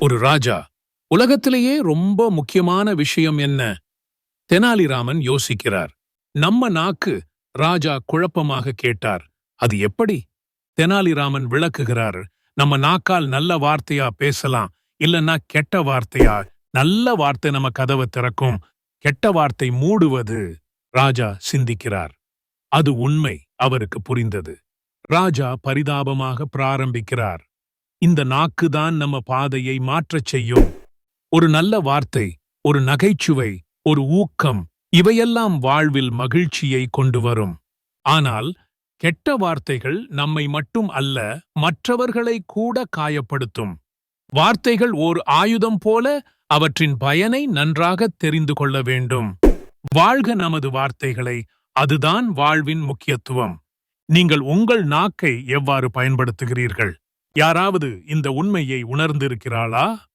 ஒரு ராஜா. உலகத்திலேயே ரொம்ப முக்கியமான விஷயம் என்ன? தெனாலிராமன் யோசிக்கிறார். நம்ம நாக்கு ராஜா குழப்பமாக கேட்டார். அது எப்படி? தெனாலிராமன் விளக்குகிறார். நம்ம நாக்கால் நல்ல வார்த்தையா பேசலாம். இல்லனா கெட்ட வார்த்தையா? நல்ல வார்த்தை நம்ம கதவை திறக்கும். கெட்ட வார்த்தை மூடுவது ராஜா சிந்திக்கிறார். அது உண்மை அவருக்கு புரிந்தது. ராஜா பரிதாபமாக பிராரம்பிக்கிறார். இந்த நாக்குதான் நம்ம பாதையை மாற்றச் செய்யும். ஒரு நல்ல வார்த்தை ஒரு நகைச்சுவை ஒரு ஊக்கம் இவையெல்லாம் வாழ்வில் மகிழ்ச்சியை கொண்டு வரும். ஆனால் கெட்ட வார்த்தைகள் நம்மை மட்டும் அல்ல மற்றவர்களை கூட காயப்படுத்தும். வார்த்தைகள் ஓர் ஆயுதம் போல அவற்றின் பயனை நன்றாக தெரிந்து கொள்ள வேண்டும். வாழ்க நமது வார்த்தைகளை அதுதான் வாழ்வின் முக்கியத்துவம். நீங்கள் உங்கள் நாக்கை எவ்வாறு பயன்படுத்துகிறீர்கள்? யாராவது இந்த உண்மையை உணர்ந்திருக்கிறாளா?